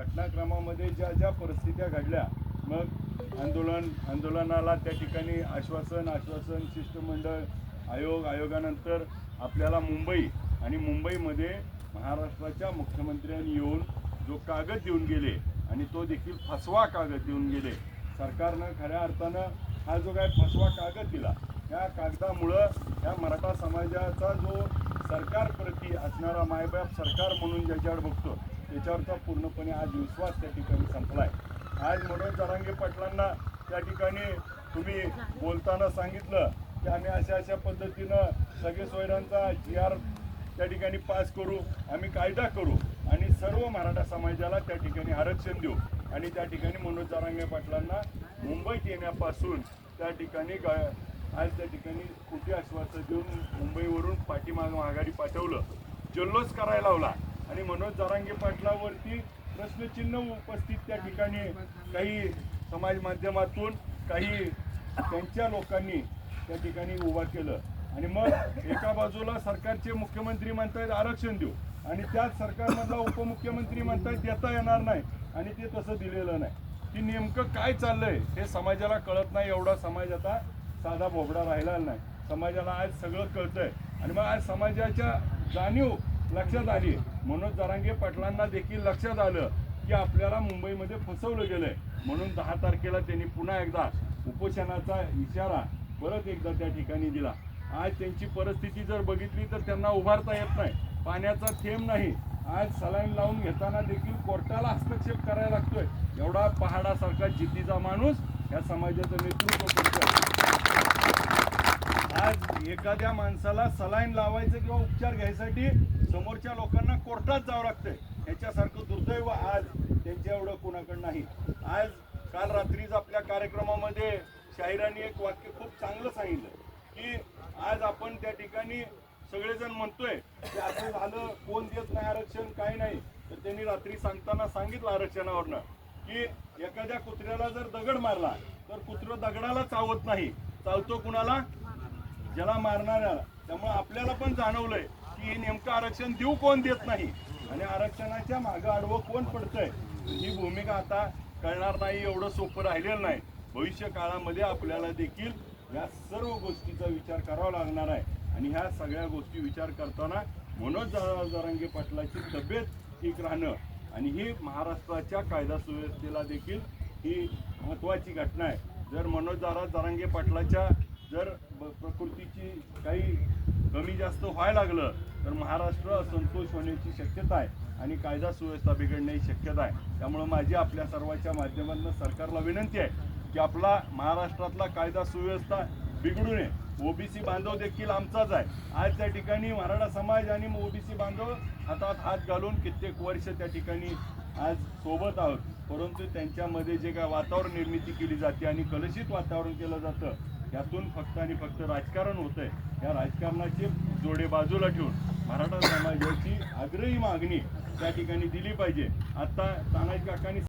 घटनाक्रमामध्ये ज्या ज्या परिस्थित्या घडल्या मग आंदोलन आंदोलनाला त्या ठिकाणी आश्वासन आश्वासन शिष्टमंडळ आयोग आयोगानंतर आपल्याला मुंबई आणि मुंबईमध्ये महाराष्ट्राच्या मुख्यमंत्र्यांनी येऊन जो कागद देऊन गेले आणि तो देखील फसवा कागद देऊन गेले. सरकारनं खऱ्या अर्थानं हा जो काय फसवा कागद दिला या कागदामुळं या मराठा समाजाचा जो सरकारप्रती असणारा मायबाप सरकार म्हणून ज्याच्यावर बघतो त्याच्यावरचा पूर्णपणे आज विश्वास त्या ठिकाणी संपलाय. आज मनोज जरांगे पाटलांना त्या ठिकाणी तुम्ही बोलताना सांगितलं की आम्ही अशा अशा पद्धतीनं सगळे सोयऱ्यांचा जी आर त्या ठिकाणी पास करू आम्ही कायदा करू आणि सर्व मराठा समाजाला त्या ठिकाणी आरक्षण देऊ. आणि त्या ठिकाणी मनोज जरांगे पाटलांना मुंबईत येण्यापासून त्या ठिकाणी ग आज त्या ठिकाणी कुठे आश्वासन देऊन मुंबईवरून पाठीमाग आघाडी पाठवलं. जल्लोष करायला लावला. आणि मनोज जारांगे पाटलावरती प्रश्नचिन्ह उपस्थित त्या ठिकाणी काही समाज माध्यमातून काही त्यांच्या लोकांनी त्या ठिकाणी उभा केलं. आणि मग एका बाजूला सरकारचे मुख्यमंत्री म्हणतायत आरक्षण देऊ. आणि त्याच सरकारमधला उपमुख्यमंत्री म्हणतायत देता येणार नाही. आणि ते तसं दिलेलं नाही. की नेमकं काय चाललंय हे समाजाला कळत नाही. एवढा समाज आता साधा भोगडा राहिला नाही. समाजाला आज सगळं कळतंय. आणि मग आज समाजाच्या जाणीव लक्षात आली. मनोज जरांगे पाटलांना देखील लक्षात आलं की आपल्याला मुंबईमध्ये फसवलं गेलंय. म्हणून दहा तारखेला त्यांनी पुन्हा एकदा उपोषणाचा इशारा परत एकदा त्या ठिकाणी दिला. आज त्यांची परिस्थिती जर बघितली तर त्यांना उभारता येत नाही. पाण्याचा थेंब नाही. आज सलाईन लावून घेताना देखील कोर्टाला हस्तक्षेप करायला लागतोय. एवढा पहाडासारखा जिद्दीचा माणूस या समाजाचं नेतृत्व करतोय. आज एखाद्या माणसाला सलाईन लावायचं किंवा उपचार घ्यायसाठी समोरच्या लोकांना कोर्टात जावं लागतंय. याच्यासारखं दुर्दैव आज त्यांच्या एवढं कोणाकडं नाही. आज काल रात्रीच आपल्या कार्यक्रमामध्ये शाहिरांनी एक वाक्य खूप चांगलं सांगितलं की आज आपण त्या ठिकाणी सगळेजण म्हणतोय की असं झालं कोण देत नाही आरक्षण काय नाही. तर त्यांनी रात्री सांगताना सांगितलं आरक्षणावरनं की एखाद्या कुत्र्याला जर दगड मारला तर कुत्रं दगडाला चावत नाही. चावतो कुणाला? ज्याला मारणाऱ्याला त्यामुळे आपल्याला पण जाणवलंय की हे नेमकं आरक्षण देऊ कोण देत नाही? आणि आरक्षणाच्या मागं आडवं कोण पडतंय? ही भूमिका आता कळणार नाही एवढं सोपं राहिलेलं नाही. भविष्य काळामध्ये आपल्याला देखील या सर्व गोष्टीचा विचार करावा लागणार आहे. आणि ह्या सगळ्या गोष्टी विचार करताना मनोज जरांगे पाटलाची तब्येत ठीक राहणं आणि ही महाराष्ट्राच्या कायदा सुव्यवस्थेला देखील ही महत्त्वाची घटना आहे. जर मनोज जरा जरांगे पाटलाच्या जर ब- प्रकृतीची काही कमी जास्त व्हायला लागलं तर महाराष्ट्र असंतोष होण्याची शक्यता आहे आणि कायदा सुव्यवस्था बिघडण्याची शक्यता आहे. त्यामुळं माझी आपल्या सर्वांच्या माध्यमातून सरकारला विनंती आहे की आपला महाराष्ट्रातला कायदा सुव्यवस्था बिघडू नये. ओबीसी बांधव देखील आमचाच आहे. आज त्या ठिकाणी मराठा समाज आणि ओबीसी बांधव हातात हात घालून कित्येक वर्ष त्या ठिकाणी आज सोबत आहोत. परंतु त्यांच्यामध्ये जे काय वातावरण निर्मिती केली जाते आणि कलुषित वातावरण केलं जातं यातून फक्त आणि फक्त राजकारण होतंय. या राजकारणाचे जोडे बाजूला ठेवून मराठा समाजाची आग्रही मागणी त्या ठिकाणी दिली पाहिजे. आता तानाजी काकांनी